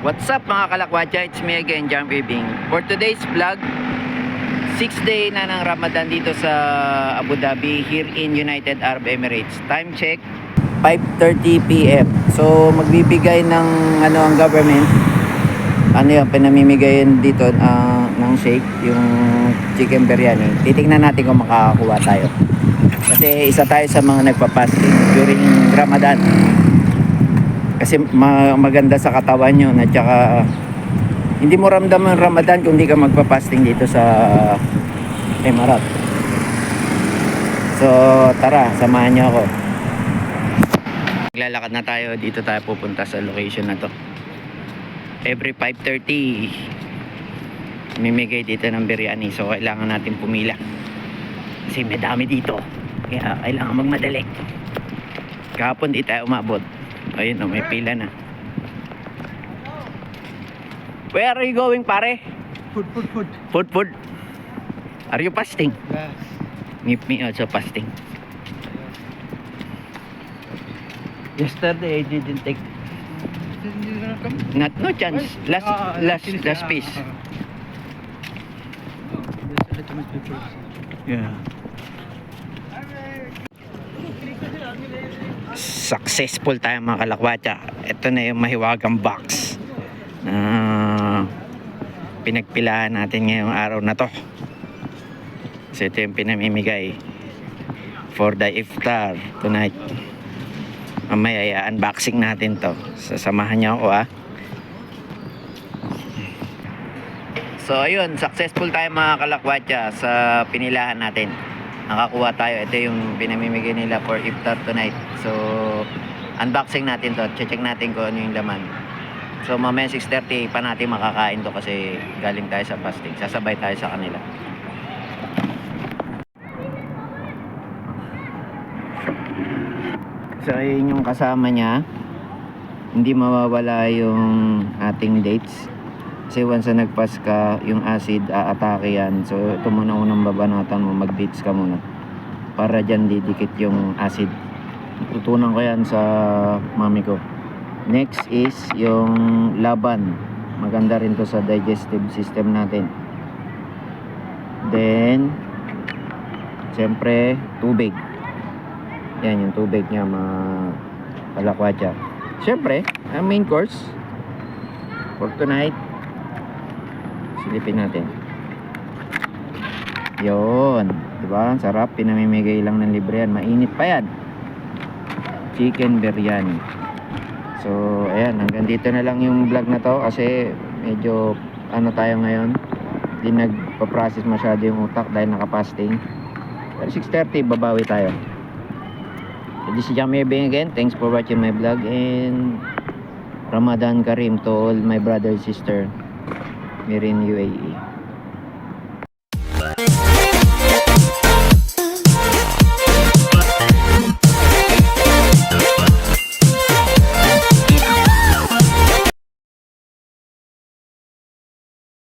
What's up mga kalakwatsa? It's me again, John Bibing. For today's vlog, 6th day na ng Ramadan dito sa Abu Dhabi here in United Arab Emirates. Time check, 5.30 p.m. So magbibigay ng ano ang government ano yung pinamimigayin dito ah, ng shake, yung chicken biryani. Titingnan natin kung makakakuha tayo. Kasi isa tayo sa mga nagpa-fasting during Ramadan. Kasi ma- maganda sa katawan yun at saka hindi mo ramdam ang Ramadan kung hindi ka magpa-fasting dito sa Emirat. So tara, samahan niyo ako. Maglalakad na tayo, dito tayo pupunta sa location na to. Every 5.30 mimigay dito ng biryani so kailangan natin pumila kasi may dami dito kaya kailangan magmadali kahapon di tayo umabot ayun o may pila na where are you going pare? Food, food, food. food food are you fasting? Yes. me, me also fasting yesterday I didn't take not no chance last Ah, last last piece Ah, ah. Yeah. Successful tayo mga kalakwatsa. Ito na yung mahiwagang box na pinagpilahan natin ngayong araw na to. So ito yung pinamimigay for the iftar tonight. Mamaya i-unboxing natin to. Sasamahan niyo ako ah. So ayun, successful tayo mga kalakwatsa sa pinilahan natin. Nakakuha tayo. Ito yung pinamimigay nila for iftar tonight. So unboxing natin to. Check natin kung ano yung laman. So mamaya 6.30 pa natin makakain to kasi galing tayo sa fasting. Sasabay tayo sa kanila. So ayun yung kasama niya. Hindi mawawala yung ating dates. Kasi once na nagpas ka, yung acid aatake yan. So ito muna unang babanatan mo, mag-dates ka muna. Para dyan didikit yung acid. Tutunan ko yan sa mami ko. Next is yung laban. Maganda rin to sa digestive system natin. Then, siyempre, tubig. Yan yung tubig niya, mga kalakwatsa. Siyempre, ang main course for tonight, silipin natin. Yon, 'di ba? Ang sarap, pinamimigay lang ng libre yan. Mainit pa yan. Chicken biryani. So, ayan, hanggang dito na lang yung vlog na to kasi medyo ano tayo ngayon. Hindi nagpa-process masyado yung utak dahil nakapasting. Pero 6.30, babawi tayo. So, this is Jamie Bing again. Thanks for watching my vlog and Ramadan Karim to all my brother and sister in UAE.